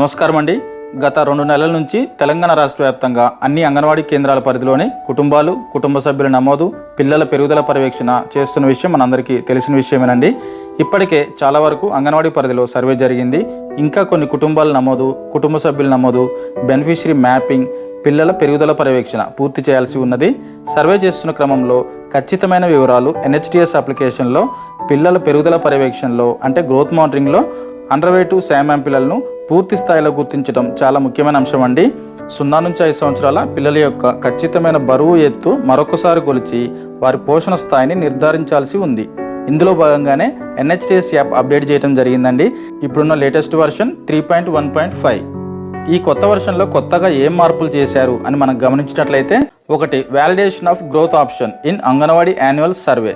నమస్కారం అండి. గత రెండు నెలల నుంచి తెలంగాణ రాష్ట్ర వ్యాప్తంగా అన్ని అంగన్వాడీ కేంద్రాల పరిధిలోని కుటుంబాలు కుటుంబ సభ్యుల నమోదు పిల్లల పెరుగుదల పర్యవేక్షణ చేస్తున్న విషయం మనందరికీ తెలిసిన విషయమేనండి. ఇప్పటికే చాలా వరకు అంగన్వాడీ పరిధిలో సర్వే జరిగింది. ఇంకా కొన్ని కుటుంబాల నమోదు కుటుంబ సభ్యుల నమోదు బెనిఫిషరీ మ్యాపింగ్ పిల్లల పెరుగుదల పర్యవేక్షణ పూర్తి చేయాల్సి ఉన్నది. సర్వే చేస్తున్న క్రమంలో ఖచ్చితమైన వివరాలు ఎన్హెచ్టిఎస్ అప్లికేషన్లో పిల్లల పెరుగుదల పర్యవేక్షణలో అంటే గ్రోత్ మానిటరింగ్లో అండర్వేటు శామాం పిల్లలను పూర్తి స్థాయిలో గుర్తించడం చాలా ముఖ్యమైన అంశం అండి. సున్నా నుంచి ఐదు సంవత్సరాల పిల్లల యొక్క ఖచ్చితమైన బరువు ఎత్తు మరొకసారి కొలిచి వారి పోషణ స్థాయిని నిర్ధారించాల్సి ఉంది. ఇందులో భాగంగానే ఎన్హెచ్టిఎస్ యాప్ అప్డేట్ చేయడం జరిగిందండి. ఇప్పుడున్న latest version three point one point five. ఈ కొత్త వర్షన్లో కొత్తగా ఏం మార్పులు చేశారు అని మనం గమనించినట్లయితే ఒకటి validation of growth option in anganwadi annual survey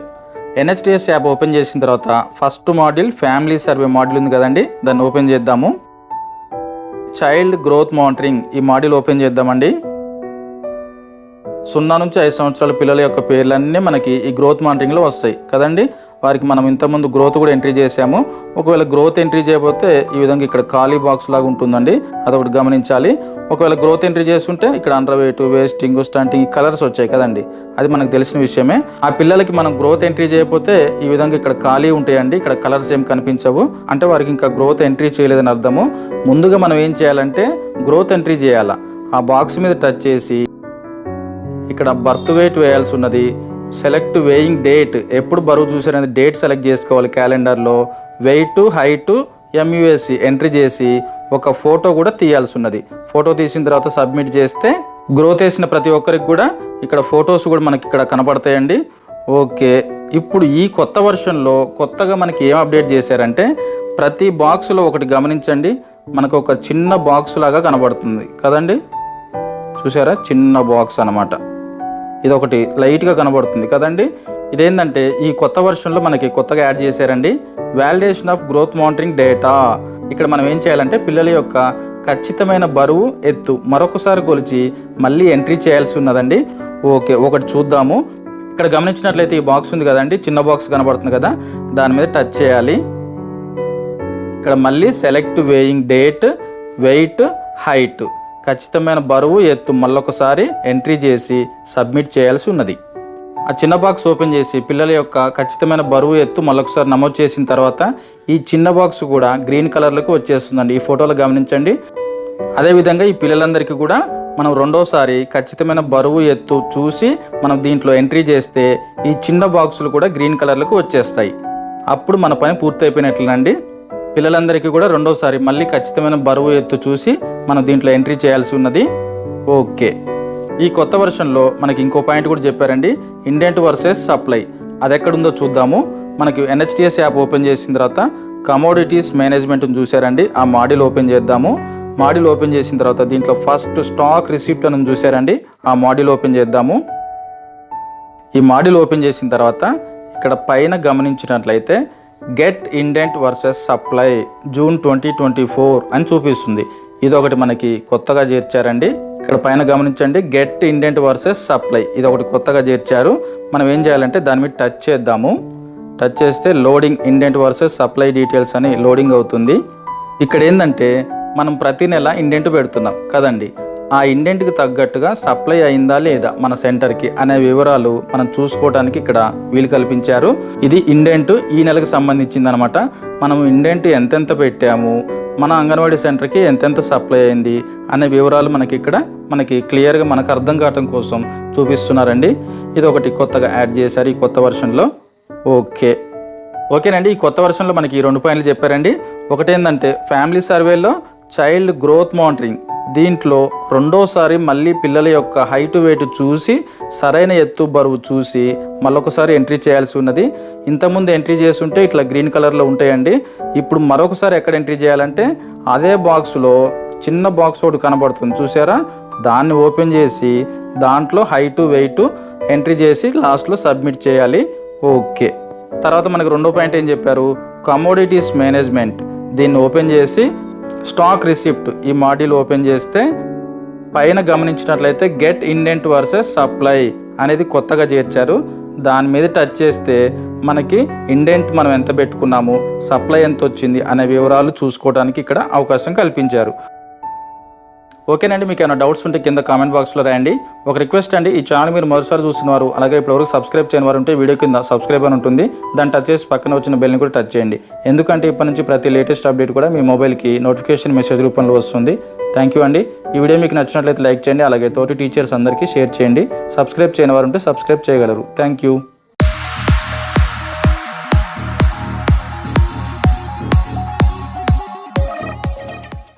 NHDS app open చేసిన తర్వాత first module family survey module ఉంది కదండి దాన్ని ఓపెన్ చేద్దాము. చైల్డ్ గ్రోత్ మానిటరింగ్ ఈ మాడ్యూల్ ఓపెన్ చేద్దామండి. సున్నా నుంచి ఐదు సంవత్సరాల పిల్లల యొక్క పేర్లన్నీ మనకి ఈ గ్రోత్ మానిటరింగ్లో వస్తాయి. కదండి? వారికి మనం ఇంతకుముందు గ్రోత్ కూడా ఎంట్రీ చేసాము ఒకవేళ గ్రోత్ ఎంట్రీ చేయకపోతే ఈ విధంగా ఇక్కడ ఖాళీ బాక్స్ లాగా ఉంటుందండి. అదొకటి గమనించాలి. ఒకవేళ గ్రోత్ ఎంట్రీ చేస్తుంటే ఇక్కడ underweight wasting stunting colours వచ్చాయి కదండి. అది మనకు తెలిసిన విషయమే. ఆ పిల్లలకి మనం గ్రోత్ ఎంట్రీ చేయకపోతే ఈ విధంగా ఇక్కడ ఖాళీ ఉంటాయండి. ఇక్కడ కలర్స్ ఏం కనిపించవు. అంటే వారికి ఇంకా గ్రోత్ ఎంట్రీ చేయలేదని అర్థము. ముందుగా మనం ఏం చేయాలంటే గ్రోత్ ఎంట్రీ చేయాలా. ఆ బాక్స్ మీద టచ్ చేసి ఇక్కడ బర్త్ వెయిట్ వేయాల్సి ఉన్నది. Select weighing date. ఎప్పుడు బరువు చూసారనేది డేట్ సెలెక్ట్ చేసుకోవాలి క్యాలెండర్లో. వెయిట్ హైట్ ఎంయుఎస్సి ఎంట్రీ చేసి ఒక ఫోటో కూడా తీయాల్సి ఉన్నది. ఫోటో తీసిన తర్వాత సబ్మిట్ చేస్తే గ్రోత్ వేసిన ప్రతి ఒక్కరికి కూడా ఇక్కడ ఫొటోస్ కూడా మనకి ఇక్కడ కనపడతాయండి. ఓకే. ఇప్పుడు ఈ కొత్త వర్షన్లో కొత్తగా మనకి ఏం అప్డేట్ చేశారంటే ప్రతి బాక్స్లో ఒకటి గమనించండి. మనకు ఒక చిన్న బాక్స్ లాగా కనబడుతుంది. కదండి? చూసారా? చిన్న బాక్స్ అన్నమాట. ఇది ఒకటి లైట్గా కనబడుతుంది కదండి? ఇదేంటంటే ఈ కొత్త వర్షన్లో మనకి కొత్తగా యాడ్ చేశారండి validation of growth monitoring data. ఇక్కడ మనం ఏం చేయాలంటే పిల్లల యొక్క ఖచ్చితమైన బరువు ఎత్తు మరొకసారి కొలిచి మళ్ళీ ఎంట్రీ చేయాల్సి ఉన్నదండి. ఓకే ఒకటి చూద్దాము. ఇక్కడ గమనించినట్లయితే ఈ బాక్స్ ఉంది కదండి? చిన్న బాక్స్ కనబడుతుంది కదా? దాని మీద టచ్ చేయాలి. ఇక్కడ మళ్ళీ select weighing date weight height. ఖచ్చితమైన బరువు ఎత్తు మళ్ళొకసారి ఎంట్రీ చేసి సబ్మిట్ చేయాల్సి ఉన్నది. ఆ చిన్న బాక్స్ ఓపెన్ చేసి పిల్లల యొక్క ఖచ్చితమైన బరువు ఎత్తు మళ్ళొకసారి నమోదు చేసిన తర్వాత ఈ చిన్న బాక్స్ కూడా గ్రీన్ కలర్లకు వచ్చేస్తుందండి. ఈ ఫోటోలు గమనించండి. అదేవిధంగా ఈ పిల్లలందరికీ కూడా మనం రెండోసారి ఖచ్చితమైన బరువు ఎత్తు చూసి మనం దీంట్లో ఎంట్రీ చేస్తే ఈ చిన్న బాక్సులు కూడా గ్రీన్ కలర్లకు వచ్చేస్తాయి. అప్పుడు మన పని పూర్తయిపోయినట్లేనండి. పిల్లలందరికీ కూడా రెండోసారి మళ్ళీ ఖచ్చితమైన బరువు ఎత్తు చూసి మనం దీంట్లో ఎంట్రీ చేయాల్సి ఉన్నది. ఓకే. ఈ కొత్త వర్షన్లో మనకి ఇంకో పాయింట్ కూడా చెప్పారండి. Indent versus supply. అది ఎక్కడుందో చూద్దాము. మనకి ఎన్హెచ్టిఎస్ యాప్ ఓపెన్ చేసిన తర్వాత కమోడిటీస్ మేనేజ్మెంట్ని చూసారండి ఆ మాడ్యూల్ ఓపెన్ చేద్దాము. మాడ్యూల్ ఓపెన్ చేసిన తర్వాత దీంట్లో ఫస్ట్ స్టాక్ రిసిప్ట్ అని చూసారండి ఆ మాడ్యూల్ ఓపెన్ చేద్దాము. ఈ మాడ్యూల్ ఓపెన్ చేసిన తర్వాత ఇక్కడ పైన గమనించినట్లయితే get indent versus supply June twenty twenty four అని చూపిస్తుంది. ఇది ఒకటి మనకి కొత్తగా చేర్చారండి. ఇక్కడ పైన గమనించండి గెట్ ఇండెంట్ వర్సెస్ సప్లై. ఇది ఒకటి కొత్తగా చేర్చారు. మనం ఏం చేయాలంటే దాని మీద టచ్ చేద్దాము. టచ్ చేస్తే loading indent versus supply details అని లోడింగ్ అవుతుంది. ఇక్కడ ఏంటంటే మనం ప్రతి నెల ఇండెంట్ పెడుతున్నాం కదండి. ఆ ఇండెంట్కి తగ్గట్టుగా సప్లై అయిందా లేదా మన సెంటర్కి అనే వివరాలు మనం చూసుకోవడానికి ఇక్కడ వీలు కల్పించారు. ఇది ఇండెంట్ ఈ నెలకు సంబంధించింది అనమాట మనం ఇండెంట్ ఎంతెంత పెట్టాము మన అంగన్వాడీ సెంటర్కి ఎంతెంత సప్లై అయింది అనే వివరాలు మనకి ఇక్కడ మనకి క్లియర్గా మనకు అర్థం కావటం కోసం చూపిస్తున్నారండి. ఇది ఒకటి కొత్తగా యాడ్ చేశారు ఈ కొత్త వర్షన్లో. ఓకే. ఓకేనండి ఈ కొత్త వర్షన్లో మనకి ఈ రెండు పాయింట్లు చెప్పారండి. ఒకటేంటంటే ఫ్యామిలీ సర్వేలో చైల్డ్ గ్రోత్ మానిటరింగ్ దీంట్లో రెండోసారి మళ్ళీ పిల్లల యొక్క హైట్ వెయిట్ చూసి సరైన ఎత్తు బరువు చూసి మళ్ళొకసారి ఎంట్రీ చేయాల్సి ఉన్నది. ఇంతకుముందు ఎంట్రీ చేస్తుంటే ఇట్లా గ్రీన్ కలర్లో ఉంటాయండి. ఇప్పుడు మరొకసారి ఎక్కడ ఎంట్రీ చేయాలంటే అదే బాక్స్లో చిన్న బాక్స్ ఒకటి కనబడుతుంది. చూసారా? దాన్ని ఓపెన్ చేసి దాంట్లో హైటు వెయిట్ ఎంట్రీ చేసి లాస్ట్లో సబ్మిట్ చేయాలి. ఓకే. తర్వాత మనకు రెండో పాయింట్ ఏం చెప్పారు? Commodities management. దీన్ని ఓపెన్ చేసి స్టాక్ రిసిప్ట్ ఈ మాడ్యూల్ ఓపెన్ చేస్తే పైన గమనించినట్లయితే గెట్ ఇండెంట్ వర్సెస్ సప్లై అనేది కొత్తగా చేర్చారు. దాని మీద టచ్ చేస్తే మనకి ఇండెంట్ మనం ఎంత పెట్టుకున్నాము సప్లై ఎంత వచ్చింది అనే వివరాలు చూసుకోవడానికి ఇక్కడ అవకాశం కల్పించారు. ఓకేనండి మీకు ఏమైనా డౌట్స్ ఉంటే కింద కామెంట్ బాక్స్లో రాయండి. ఒక రిక్వెస్ట్ అండి ఈ ఛానల్ మీరు మరోసారి చూస్తున్నారు అలాగే ఇప్పటివరకు సబ్స్క్రైబ్ చేయని వారు ఉంటే వీడియో కింద సబ్స్క్రైబ్ అని ఉంటుంది. దాన్ని టచ్ చేసి పక్కన వచ్చిన బెల్ని కూడా టచ్ చేయండి. ఎందుకంటే ఇప్పటి నుంచి ప్రతి లేటెస్ట్ అప్డేట్ కూడా మీ మొబైల్కి నోటిఫికేషన్ మెసేజ్ రూపంలో వస్తుంది. థ్యాంక్ యూ అండి. ఈ వీడియో మీకు నచ్చినట్లయితే లైక్ చేయండి అలాగే తోటి టీచర్స్ అందరికీ షేర్ చేయండి. సబ్స్క్రైబ్ చేయని వారు ఉంటే సబ్స్క్రైబ్ చేయగలరు. Thank you